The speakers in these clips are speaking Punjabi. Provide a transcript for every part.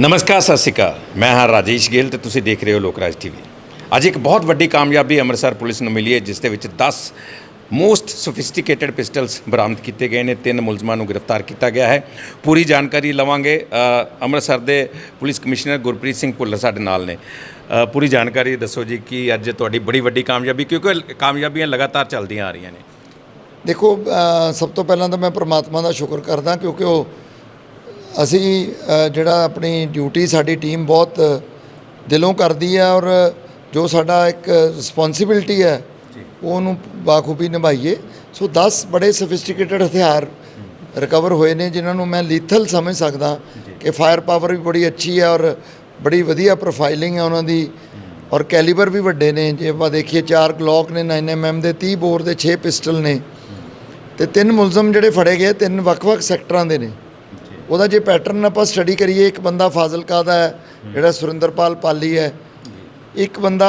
ਨਮਸਕਾਰ, ਸਤਿ ਸ਼੍ਰੀ ਅਕਾਲ। ਮੈਂ ਹਾਂ ਰਾਜੇਸ਼ ਗਿੱਲ ਤੇ ਤੁਸੀਂ ਦੇਖ ਰਹੇ ਹੋ ਲੋਕਰਾਜ ਟੀਵੀ ਅੱਜ ਇੱਕ ਬਹੁਤ ਵੱਡੀ ਕਾਮਯਾਬੀ ਅੰਮ੍ਰਿਤਸਰ ਪੁਲਿਸ ਨੂੰ ਮਿਲੀ ਹੈ, ਜਿਸ ਦੇ ਵਿੱਚ 10 ਮੋਸਟ ਸੋਫਿਸਟੀਕੇਟਡ ਪਿਸਟਲਸ ਬਰਾਮਦ ਕੀਤੇ ਗਏ ਨੇ, ਤਿੰਨ ਮੁਲਜ਼ਮਾਂ ਨੂੰ ਗ੍ਰਿਫਤਾਰ ਕੀਤਾ ਗਿਆ ਹੈ। ਪੂਰੀ ਜਾਣਕਾਰੀ ਲਵਾਂਗੇ ਅੰਮ੍ਰਿਤਸਰ ਦੇ ਪੁਲਿਸ ਕਮਿਸ਼ਨਰ ਗੁਰਪ੍ਰੀਤ ਸਿੰਘ ਭੁੱਲਰ ਸਾਡੇ ਨਾਲ ਨੇ। ਪੂਰੀ ਜਾਣਕਾਰੀ ਦੱਸੋ ਜੀ, ਕਿ ਅੱਜ ਤੁਹਾਡੀ ਬੜੀ ਵੱਡੀ ਕਾਮਯਾਬੀ, ਕਿਉਂਕਿ ਕਾਮਯਾਬੀਆਂ ਲਗਾਤਾਰ ਚੱਲਦੀਆਂ ਆ ਰਹੀਆਂ ਨੇ। ਦੇਖੋ ਸਭ ਤੋਂ ਪਹਿਲਾਂ ਤਾਂ ਮੈਂ ਪ੍ਰਮਾਤਮਾ ਦਾ ਸ਼ੁਕਰ ਕਰਦਾ, ਕਿਉਂਕਿ ਉਹ ਅਸੀਂ ਜਿਹੜਾ ਆਪਣੀ ਡਿਊਟੀ ਸਾਡੀ ਟੀਮ ਬਹੁਤ ਦਿਲੋਂ ਕਰਦੀ ਹੈ ਔਰ ਜੋ ਸਾਡਾ ਇੱਕ ਰਿਸਪੌਂਸਿਬਿਲਟੀ ਹੈ ਉਹਨੂੰ ਬਾਖੂਬੀ ਨਿਭਾਈਏ। ਸੋ 10 ਬੜੇ ਸੋਫਿਸਟੀਕੇਟਡ ਹਥਿਆਰ ਰਿਕਵਰ ਹੋਏ ਨੇ ਜਿਨ੍ਹਾਂ ਨੂੰ ਮੈਂ ਲੀਥਲ ਸਮਝ ਸਕਦਾ ਕਿ ਫਾਇਰ ਪਾਵਰ ਵੀ ਬੜੀ ਅੱਛੀ ਹੈ ਔਰ ਬੜੀ ਵਧੀਆ ਪ੍ਰੋਫਾਈਲਿੰਗ ਹੈ ਉਹਨਾਂ ਦੀ ਔਰ ਕੈਲੀਬਰ ਵੀ ਵੱਡੇ ਨੇ। ਜੇ ਆਪਾਂ ਦੇਖੀਏ 4 ਗਲੌਕ ਨੇ 9mm ਦੇ 30 ਬੋਰ ਦੇ 6 ਪਿਸਟਲ ਨੇ। ਤੇ ਤਿੰਨ ਮੁਲਜ਼ਮ ਜਿਹੜੇ ਫੜੇ ਗਏ ਤਿੰਨ ਵੱਖ-ਵੱਖ ਸੈਕਟਰਾਂ ਦੇ ਨੇ। ਉਹਦਾ ਜੇ ਪੈਟਰਨ ਆਪਾਂ ਸਟੱਡੀ ਕਰੀਏ ਇੱਕ ਬੰਦਾ ਫਾਜ਼ਿਲਕਾ ਦਾ ਹੈ ਜਿਹੜਾ ਸੁਰਿੰਦਰਪਾਲ ਪਾਲੀ ਹੈ ਇੱਕ ਬੰਦਾ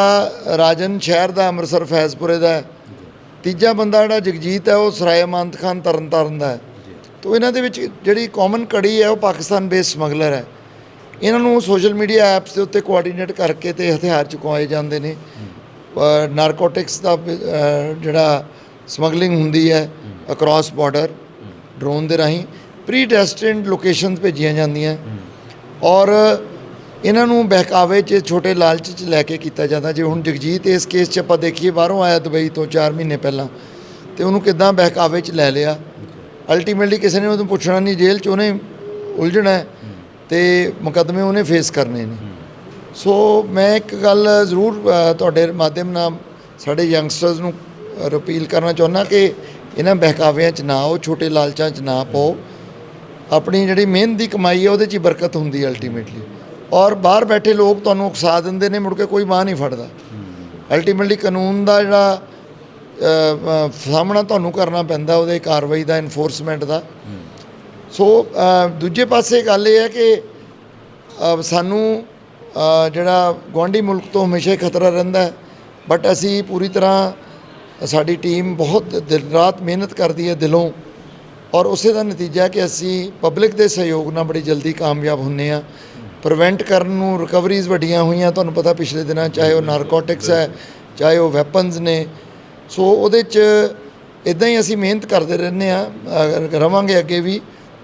ਰਾਜਨ ਸ਼ਹਿਰ ਦਾ ਅੰਮ੍ਰਿਤਸਰ ਫੈਜ਼ਪੁਰੇ ਦਾ ਹੈ। ਤੀਜਾ ਬੰਦਾ ਜਿਹੜਾ ਜਗਜੀਤ ਹੈ ਉਹ ਸਰਾਏ ਅਮਾਨਤ ਖਾਨ ਤਰਨਤਾਰਨ ਦਾ ਹੈ। ਤੋ ਇਹਨਾਂ ਦੇ ਵਿੱਚ ਜਿਹੜੀ ਕਾਮਨ ਕੜੀ ਹੈ ਉਹ ਪਾਕਿਸਤਾਨ ਬੇਸਡ ਸਮਗਲਰ ਹੈ। ਇਹਨਾਂ ਨੂੰ ਸੋਸ਼ਲ ਮੀਡੀਆ ਐਪਸ ਦੇ ਉੱਤੇ ਕੋਆਰਡੀਨੇਟ ਕਰਕੇ ਤੇ ਹਥਿਆਰ ਚੁਕਵਾਏ ਜਾਂਦੇ ਨੇ। ਨਾਰਕੋਟਿਕਸ ਦਾ ਜਿਹੜਾ ਸਮਗਲਿੰਗ ਹੁੰਦੀ ਹੈ ਅਕ੍ਰੋਸ ਬਾਰਡਰ ਡਰੋਨ ਦੇ ਰਾਹੀਂ। ਪ੍ਰੀ ਡੈਸਟਿਨਡ ਲੋਕੇਸ਼ਨਸ ਭੇਜੀਆਂ ਜਾਂਦੀਆਂ। ਔਰ ਇਹਨਾਂ ਨੂੰ ਬਹਿਕਾਵੇ 'ਚ, ਛੋਟੇ ਲਾਲਚ 'ਚ ਲੈ ਕੇ ਕੀਤਾ ਜਾਂਦਾ। ਜੇ ਹੁਣ ਜਗਜੀਤ ਇਸ ਕੇਸ 'ਚ ਆਪਾਂ ਦੇਖੀਏ, ਬਾਹਰੋਂ ਆਇਆ ਦੁਬਈ ਤੋਂ 4 ਮਹੀਨੇ ਪਹਿਲਾਂ, ਤੇ ਉਹਨੂੰ ਕਿੱਦਾਂ ਬਹਿਕਾਵੇ 'ਚ ਲੈ ਲਿਆ? ਅਲਟੀਮੇਟਲੀ ਕਿਸੇ ਨੇ ਉਹਨੂੰ ਪੁੱਛਣਾ ਨਹੀਂ, ਜੇਲ੍ਹ 'ਚ ਉਹਨੇ ਉਲਝਣਾ ਹੈ ਤੇ ਮੁਕੱਦਮੇ ਉਹਨੇ ਫੇਸ ਕਰਨੇ ਨੇ। ਸੋ ਮੈਂ ਇੱਕ ਗੱਲ ਜ਼ਰੂਰ ਤੁਹਾਡੇ ਮਾਧਿਅਮ ਨਾਲ ਸਾਡੇ ਯੰਗਸਟਰਸ ਨੂੰ ਅਪੀਲ ਕਰਨਾ ਚਾਹੁੰਦਾ ਕਿ ਇਹਨਾਂ ਬਹਿਕਾਵਿਆਂ 'ਚ ਨਾ ਆਓ, ਛੋਟੇ ਲਾਲਚਾਂ 'ਚ ਨਾ ਪਾਓ। ਆਪਣੀ ਜਿਹੜੀ ਮਿਹਨਤ ਦੀ ਕਮਾਈ ਹੈ, ਉਹਦੇ 'ਚ ਹੀ ਬਰਕਤ ਹੁੰਦੀ ਹੈ ਅਲਟੀਮੇਟਲੀ ਔਰ ਬਾਹਰ ਬੈਠੇ ਲੋਕ ਤੁਹਾਨੂੰ ਉਕਸਾ ਦਿੰਦੇ ਨੇ, ਮੁੜ ਕੇ ਕੋਈ ਬਾਹ ਨਹੀਂ ਫੜਦਾ। ਅਲਟੀਮੇਟਲੀ ਕਾਨੂੰਨ ਦਾ ਜਿਹੜਾ ਸਾਹਮਣਾ ਤੁਹਾਨੂੰ ਕਰਨਾ ਪੈਂਦਾ, ਉਹਦੇ ਕਾਰਵਾਈ ਦਾ ਇਨਫੋਰਸਮੈਂਟ ਦਾ। ਸੋ ਦੂਜੇ ਪਾਸੇ ਗੱਲ ਇਹ ਹੈ ਕਿ ਸਾਨੂੰ ਜਿਹੜਾ ਗੁਆਂਢੀ ਮੁਲਕ ਤੋਂ ਹਮੇਸ਼ਾ ਹੀ ਖਤਰਾ ਰਹਿੰਦਾ ਹੈ। ਬਟ ਅਸੀਂ ਪੂਰੀ ਤਰ੍ਹਾਂ ਸਾਡੀ ਟੀਮ ਬਹੁਤ ਦਿਨ ਰਾਤ ਮਿਹਨਤ ਕਰਦੀ ਹੈ ਦਿਲੋਂ। ਔਰ ਉਸੇ ਦਾ ਨਤੀਜਾ ਕਿ ਅਸੀਂ ਪਬਲਿਕ ਦੇ ਸਹਿਯੋਗ ਨਾਲ ਬੜੀ ਜਲਦੀ ਕਾਮਯਾਬ ਹੁੰਨੇ ਆ ਪ੍ਰੀਵੈਂਟ ਕਰਨ ਨੂੰ ਰਿਕਵਰੀਜ਼ ਵੱਡੀਆਂ ਹੋਈਆਂ, ਤੁਹਾਨੂੰ ਪਤਾ ਪਿਛਲੇ ਦਿਨਾਂ ਚਾਹੇ ਉਹ ਨਾਰਕੋਟਿਕਸ ਹੈ, ਚਾਹੇ ਉਹ ਵੈਪਨਸ ਨੇ। ਸੋ ਉਹਦੇ 'ਚ ਇਦਾਂ ਹੀ ਅਸੀਂ ਮਿਹਨਤ ਕਰਦੇ ਰਹਿੰਦੇ ਆ ਰਵਾਂਗੇ ਅੱਗੇ ਵੀ।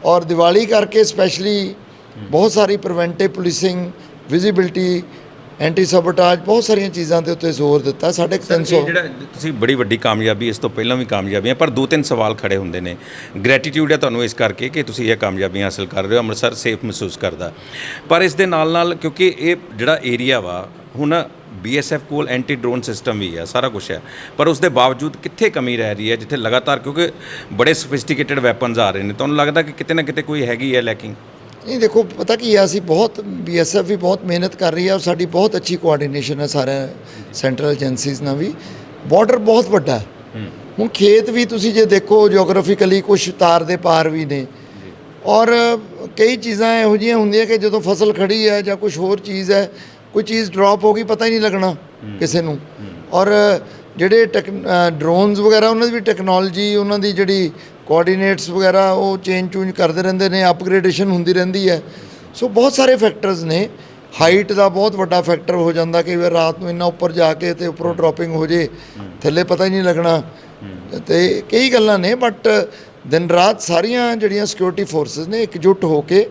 ਔਰ ਦੀਵਾਲੀ ਕਰਕੇ ਸਪੈਸ਼ਲੀ ਬਹੁਤ ਸਾਰੀ preventive policing visibility anti sabotage ਬਹੁਤ ਸਾਰੀਆਂ ਚੀਜ਼ਾਂ ਦੇ ਉੱਤੇ ਜ਼ੋਰ ਦਿੱਤਾ ਸਾਡੇ ਸਰ 300 ਇਹ ਜਿਹੜਾ ਤੁਸੀਂ ਬੜੀ ਵੱਡੀ ਕਾਮਯਾਬੀ ਇਸ ਤੋਂ ਪਹਿਲਾਂ ਵੀ ਕਾਮਯਾਬੀਆਂ ਪਰ ਦੋ ਤਿੰਨ ਸਵਾਲ ਖੜੇ ਹੁੰਦੇ ਨੇ। ਗ੍ਰੈਟੀਟਿਊਡ ਹੈ ਤੁਹਾਨੂੰ ਇਸ ਕਰਕੇ ਕਿ ਤੁਸੀਂ ਇਹ ਕਾਮਯਾਬੀਆਂ ਹਾਸਲ ਕਰ ਰਹੇ ਹੋ ਅੰਮ੍ਰਿਤਸਰ ਸੇਫ ਮਹਿਸੂਸ ਕਰਦਾ। ਪਰ ਇਸ ਦੇ ਨਾਲ ਨਾਲ ਕਿਉਂਕਿ ਇਹ ਜਿਹੜਾ ਏਰੀਆ ਵਾ ਹੁਣ ਬੀਐਸਐਫ ਕੋਲ ਐਂਟੀ ਡਰੋਨ ਸਿਸਟਮ ਵੀ ਹੈ ਸਾਰਾ ਕੁਝ ਹੈ ਪਰ ਉਸ ਦੇ ਬਾਵਜੂਦ ਕਿੱਥੇ ਕਮੀ ਰਹਿ ਰਹੀ ਹੈ ਜਿੱਥੇ ਲਗਾਤਾਰ ਕਿਉਂਕਿ ਬੜੇ ਸੋਫਿਸਟੀਕੇਟਡ ਵੈਪਨਸ ਆ ਰਹੇ ਨੇ ਤੁਹਾਨੂੰ ਲੱਗਦਾ ਕਿ ਕਿਤੇ ਨਾ ਕਿਤੇ ਕੋਈ ਹੈਗੀ ਹੈ ਲੈਕਿੰਗ ਨਹੀਂ ਦੇਖੋ ਪਤਾ ਕੀ ਹੈ ਅਸੀਂ ਬਹੁਤ ਬੀਐਸਐਫ ਵੀ ਬਹੁਤ ਮਿਹਨਤ ਕਰ ਰਹੀ ਹੈ ਔਰ ਸਾਡੀ ਬਹੁਤ ਅੱਛੀ ਕੋਆਰਡੀਨੇਸ਼ਨ ਹੈ ਸਾਰੇ ਸੈਂਟਰਲ ਏਜੰਸੀਜ਼ ਨਾਲ ਵੀ। ਬਾਰਡਰ ਬਹੁਤ ਵੱਡਾ ਹੈ। ਹੁਣ ਖੇਤ ਵੀ ਤੁਸੀਂ ਜੇ ਦੇਖੋ ਜੀਓਗ੍ਰਾਫਿਕਲੀ ਕੁਝ ਤਾਰ ਦੇ ਪਾਰ ਵੀ ਨੇ। ਔਰ ਕਈ ਚੀਜ਼ਾਂ ਇਹੋ ਜਿਹੀਆਂ ਹੁੰਦੀਆਂ ਕਿ ਜਦੋਂ ਫਸਲ ਖੜੀ ਹੈ ਜਾਂ ਕੁਝ ਹੋਰ ਚੀਜ਼ ਹੈ ਕੋਈ ਚੀਜ਼ ਡ੍ਰੌਪ ਹੋ ਗਈ ਪਤਾ ਹੀ ਨਹੀਂ ਲੱਗਣਾ ਕਿਸੇ ਨੂੰ। ਔਰ ਜਿਹੜੇ ਡਰੋਨਸ ਵਗੈਰਾ ਉਹਨਾਂ ਦੀ ਵੀ ਟੈਕਨੋਲੋਜੀ ਉਹਨਾਂ ਦੀ ਜਿਹੜੀ ਕੋਆਰਡੀਨੇਟਸ ਵਗੈਰਾ ਉਹ ਚੇਂਜ ਚੂੰਜ ਕਰਦੇ ਰਹਿੰਦੇ ਨੇ ਅਪਗ੍ਰੇਡੇਸ਼ਨ ਹੁੰਦੀ ਰਹਿੰਦੀ ਹੈ। ਸੋ ਬਹੁਤ ਸਾਰੇ ਫੈਕਟਰਸ ਨੇ। ਹਾਈਟ ਦਾ ਬਹੁਤ ਵੱਡਾ ਫੈਕਟਰ ਹੋ ਜਾਂਦਾ ਕਿ ਵੀ ਰਾਤ ਨੂੰ ਇੰਨਾ ਉੱਪਰ ਜਾ ਕੇ ਤੇ ਉੱਪਰੋਂ ਡ੍ਰੌਪਿੰਗ ਹੋ ਜੇ, ਥੱਲੇ ਪਤਾ ਹੀ ਨਹੀਂ ਲੱਗਣਾ। ਤੇ ਕਈ ਗੱਲਾਂ ਨੇ ਬਟ ਦਿਨ ਰਾਤ ਸਾਰੀਆਂ ਜਿਹੜੀਆਂ ਸਿਕਿਉਰਿਟੀ ਫੋਰਸਸ ਨੇ ਇਕਜੁੱਟ ਹੋ ਕੇ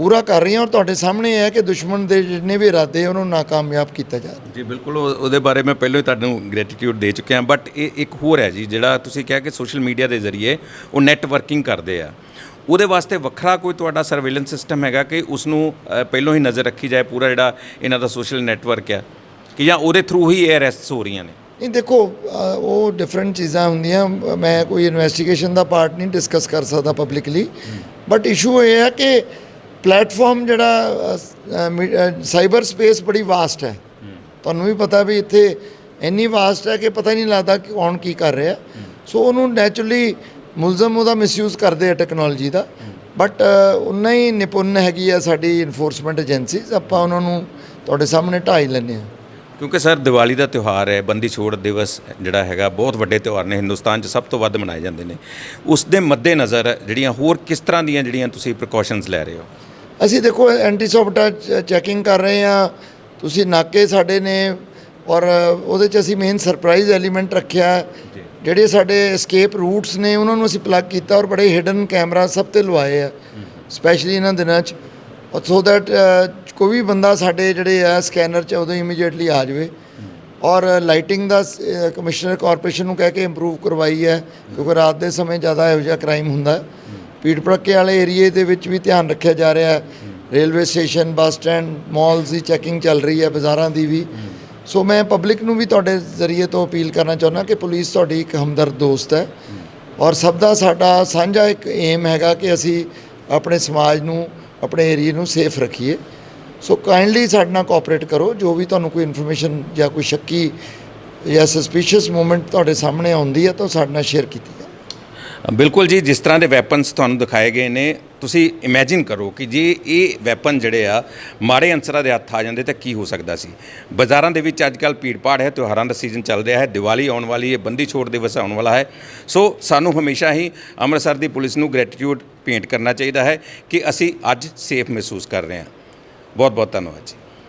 ਪੂਰਾ ਕਰ ਰਹੀਆਂ ਔਰ ਤੁਹਾਡੇ ਸਾਹਮਣੇ ਇਹ ਹੈ ਕਿ ਦੁਸ਼ਮਣ ਦੇ ਜਿੰਨੇ ਵੀ ਇਰਾਦੇ ਉਹਨੂੰ ਨਾਕਾਮਯਾਬ ਕੀਤਾ ਜਾ ਰਿਹਾ। ਜੀ ਬਿਲਕੁਲ ਉਹ- ਉਹਦੇ ਬਾਰੇ ਮੈਂ ਪਹਿਲਾਂ ਹੀ ਤੁਹਾਨੂੰ ਗ੍ਰੈਟੀਟਿਊਡ ਦੇ ਚੁੱਕਿਆ ਬਟ ਇਹ ਇੱਕ ਹੋਰ ਹੈ ਜੀ ਜਿਹੜਾ ਤੁਸੀਂ ਕਿਹਾ ਕਿ ਸੋਸ਼ਲ ਮੀਡੀਆ ਦੇ ਜ਼ਰੀਏ ਉਹ ਨੈਟਵਰਕਿੰਗ ਕਰਦੇ ਆ। ਉਹਦੇ ਵਾਸਤੇ ਵੱਖਰਾ ਕੋਈ ਤੁਹਾਡਾ ਸਰਵੇਲੈਂਸ ਸਿਸਟਮ ਹੈਗਾ ਕਿ ਉਸ ਨੂੰ ਪਹਿਲਾਂ ਹੀ ਨਜ਼ਰ ਰੱਖੀ ਜਾਏ ਪੂਰਾ ਜਿਹੜਾ ਇਹਨਾਂ ਦਾ ਸੋਸ਼ਲ ਨੈਟਵਰਕ ਹੈ ਕਿ ਜਾਂ ਉਹਦੇ ਥਰੂ ਹੀ ਇਹ ਅਰੈਸਟਸ ਹੋ ਰਹੀਆਂ ਨੇ? ਨਹੀਂ ਦੇਖੋ ਉਹ ਡਿਫਰੈਂਟ ਚੀਜ਼ਾਂ ਹੁੰਦੀਆਂ ਮੈਂ ਕੋਈ ਇਨਵੈਸਟੀਗੇਸ਼ਨ ਦਾ ਪਾਰਟ ਨਹੀਂ ਡਿਸਕਸ ਕਰ ਸਕਦਾ ਪਬਲਿਕਲੀ ਬਟ ਇਸ਼ੂ ਇਹ ਹੈ ਕਿ ਪਲੇਟਫਾਰਮ ਜਿਹੜਾ ਸਾਈਬਰ ਸਪੇਸ ਬੜੀ ਵਾਸਟ ਹੈ। ਤੁਹਾਨੂੰ ਵੀ ਪਤਾ ਵੀ ਇੱਥੇ ਇੰਨੀ ਵਾਸਟ ਹੈ ਕਿ ਪਤਾ ਹੀ ਨਹੀਂ ਲੱਗਦਾ ਕਿ ਕੌਣ ਕੀ ਕਰ ਰਿਹਾ। ਸੋ ਉਹਨੂੰ ਨੈਚੁਰਲੀ ਮੁਲਜ਼ਮ ਉਹਦਾ ਮਿਸਯੂਜ਼ ਕਰਦੇ ਆ ਟੈਕਨੋਲੋਜੀ ਦਾ। ਬਟ ਉਨਾ ਹੀ ਨਿਪੁੰਨ ਹੈਗੀ ਆ ਸਾਡੀ ਇਨਫੋਰਸਮੈਂਟ ਏਜੰਸੀਜ਼ ਆਪਾਂ ਉਹਨਾਂ ਨੂੰ ਤੁਹਾਡੇ ਸਾਹਮਣੇ ਢਾਈ ਲੈਂਦੇ ਆ ਕਿਉਂਕਿ ਸਰ, ਦੀਵਾਲੀ ਦਾ ਤਿਉਹਾਰ ਹੈ, ਬੰਦੀ ਛੋੜ ਦਿਵਸ ਜਿਹੜਾ ਹੈਗਾ, ਬਹੁਤ ਵੱਡੇ ਤਿਉਹਾਰ ਨੇ। ਹਿੰਦੁਸਤਾਨ 'ਚ ਸਭ ਤੋਂ ਵੱਧ ਮਨਾਏ ਜਾਂਦੇ ਨੇ। ਉਸ ਦੇ ਮੱਦੇ ਨਜ਼ਰ ਜਿਹੜੀਆਂ ਹੋਰ ਕਿਸ ਤਰ੍ਹਾਂ ਦੀਆਂ ਜਿਹੜੀਆਂ ਤੁਸੀਂ ਪ੍ਰੀਕਾਸ਼ਨਸ ਲੈ ਰਹੇ ਹੋ? ਅਸੀਂ ਦੇਖੋ ਐਂਟੀ ਸਬਟਾਜ ਚੈਕਿੰਗ ਕਰ ਰਹੇ ਆ ਤੁਸੀਂ ਨਾਕੇ ਸਾਡੇ ਨੇ ਔਰ ਉਹਦੇ ਚ ਅਸੀਂ ਮੇਨ ਸਰਪ੍ਰਾਈਜ਼ ਐਲੀਮੈਂਟ ਰੱਖਿਆ। ਜਿਹੜੇ ਸਾਡੇ ਐਸਕੇਪ ਰੂਟਸ ਨੇ ਉਹਨਾਂ ਨੂੰ ਅਸੀਂ ਪਲੱਗ ਕੀਤਾ ਔਰ ਬੜੇ ਹਿਡਨ ਕੈਮਰਾ ਸਭ ਤੇ ਲਵਾਏ ਆ। ਸਪੈਸ਼ਲੀ ਇਹਨਾਂ ਦਿਨਾਂ ਚ। ਸੋ ਦੈਟ ਕੋਈ ਵੀ ਬੰਦਾ ਸਾਡੇ ਜਿਹੜੇ ਆ ਸਕੈਨਰ ਚ ਉਦੋਂ ਇਮੀਡੀਏਟਲੀ ਆ ਜਾਵੇ। ਔਰ ਲਾਈਟਿੰਗ ਦਾ ਕਮਿਸ਼ਨਰ ਕਾਰਪੋਰੇਸ਼ਨ ਨੂੰ ਕਹਿ ਕੇ ਇੰਪਰੂਵ ਕਰਵਾਈ ਹੈ। ਕਿਉਂਕਿ ਰਾਤ ਦੇ ਸਮੇਂ ਜ਼ਿਆਦਾ ਇਹੋ ਜਿਹਾ ਕ੍ਰਾਈਮ ਹੁੰਦਾ। ਹੈ ਭੀੜ ਭੜੱਕੇ ਵਾਲੇ ਏਰੀਏ ਦੇ ਵਿੱਚ ਵੀ ਧਿਆਨ ਰੱਖਿਆ ਜਾ ਰਿਹਾ ਹੈ। Railway station, bus stand, malls ਦੀ ਚੈਕਿੰਗ ਚੱਲ ਰਹੀ ਹੈ ਬਾਜ਼ਾਰਾਂ ਦੀ ਵੀ। ਸੋ ਮੈਂ ਪਬਲਿਕ ਨੂੰ ਵੀ ਤੁਹਾਡੇ ਜ਼ਰੀਏ ਤੋਂ ਅਪੀਲ ਕਰਨਾ ਚਾਹੁੰਦਾ ਕਿ ਪੁਲਿਸ ਤੁਹਾਡੀ ਇੱਕ ਹਮਦਰਦ ਦੋਸਤ ਹੈ। ਔਰ ਸਭ ਦਾ ਸਾਡਾ ਸਾਂਝਾ ਇੱਕ ਏਮ ਹੈਗਾ ਕਿ ਅਸੀਂ ਆਪਣੇ ਸਮਾਜ ਨੂੰ, ਆਪਣੇ ਏਰੀਏ ਨੂੰ ਸੇਫ ਰੱਖੀਏ। ਸੋ ਕਾਈਂਡਲੀ ਸਾਡੇ ਨਾਲ ਕੋਆਪਰੇਟ ਕਰੋ, ਜੋ ਵੀ ਤੁਹਾਨੂੰ ਕੋਈ ਇਨਫੋਰਮੇਸ਼ਨ ਜਾਂ ਕੋਈ ਸ਼ੱਕੀ ਜਾਂ ਸਸਪੀਸ਼ੀਅਸ ਮੂਵਮੈਂਟ ਤੁਹਾਡੇ ਸਾਹਮਣੇ ਆਉਂਦੀ ਹੈ ਤਾਂ ਉਹ ਸਾਡੇ ਨਾਲ ਸ਼ੇਅਰ ਕੀਤੀ ਬਿਲਕੁਲ ਜੀ, ਜਿਸ ਤਰ੍ਹਾਂ ਦੇ ਵੈਪਨਸ ਤੁਹਾਨੂੰ ਦਿਖਾਏ ਗਏ ਨੇ, ਤੁਸੀਂ ਇਮੇਜਿਨ ਕਰੋ ਕਿ ਜੇ ਇਹ ਵੈਪਨ ਜਿਹੜੇ ਆ, ਮਾੜੇ ਅੰਸਰਾਂ ਦੇ ਹੱਥ ਆ ਜਾਂਦੇ ਤਾਂ ਕੀ ਹੋ ਸਕਦਾ ਸੀ? ਬਾਜ਼ਾਰਾਂ ਦੇ ਵਿੱਚ ਅੱਜਕੱਲ ਭੀੜ-ਭਾੜ ਹੈ, ਤਿਉਹਾਰਾਂ ਦਾ ਸੀਜ਼ਨ ਚੱਲ ਰਿਹਾ ਹੈ, ਦੀਵਾਲੀ ਆਉਣ ਵਾਲੀ ਹੈ, ਬੰਦੀ ਛੋੜ ਦਿਵਸ ਆਉਣ ਵਾਲਾ ਹੈ। ਸੋ ਸਾਨੂੰ ਹਮੇਸ਼ਾ ਹੀ ਅੰਮ੍ਰਿਤਸਰ ਦੀ ਪੁਲਿਸ ਨੂੰ ਗ੍ਰੈਟੀਟਿਊਡ ਭੇਂਟ ਕਰਨਾ ਚਾਹੀਦਾ ਹੈ ਕਿ ਅਸੀਂ ਅੱਜ ਸੇਫ ਮਹਿਸੂਸ ਕਰ ਰਹੇ ਹਾਂ। ਬਹੁਤ ਬਹੁਤ ਧੰਨਵਾਦ ਜੀ।